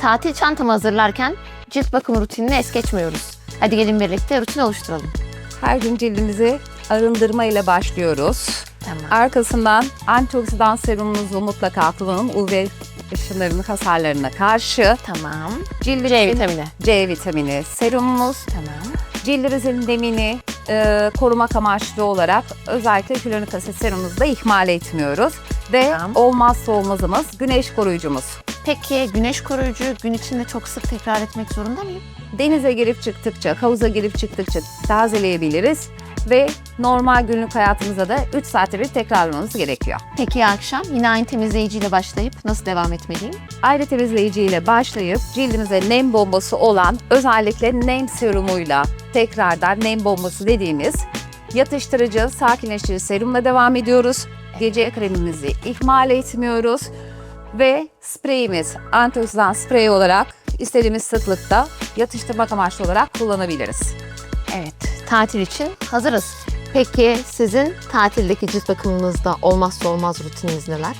tatil çantamı hazırlarken cilt bakım rutinini es geçmiyoruz. Hadi gelin birlikte rutin oluşturalım. Her gün cildimizi arındırma ile başlıyoruz. Tamam. Arkasından antioksidan serumunuzu mutlaka kullanın. UV ışınlarının hasarlarına karşı. Tamam. Cildimizin C vitamini. C vitamini serumumuz. Tamam. Cildimizin nemini e, korumak amaçlı olarak özellikle hyaluronik asit serumumuzu da ihmal etmiyoruz. Ve Tamam. olmazsa olmazımız güneş koruyucumuz. Peki güneş koruyucu gün içinde çok sık tekrar etmek zorunda mıyım? Denize girip çıktıkça, havuza girip çıktıkça tazeleyebiliriz. Ve normal günlük hayatımıza da 3 saatte bir tekrarlamamız gerekiyor. Peki akşam yine aynı temizleyiciyle başlayıp nasıl devam etmeliyim? Ayrı temizleyici ile başlayıp cildimize nem bombası olan özellikle nem serumuyla tekrardan nem bombası dediğimiz yatıştırıcı, sakinleştirici serumla devam ediyoruz. Gece kremimizi ihmal etmiyoruz ve spreyimiz antioksidan sprey olarak istediğimiz sıklıkta yatıştırmak amaçlı olarak kullanabiliriz. Evet, tatil için hazırız. Peki sizin tatildeki cilt bakımınızda olmazsa olmaz rutininiz neler?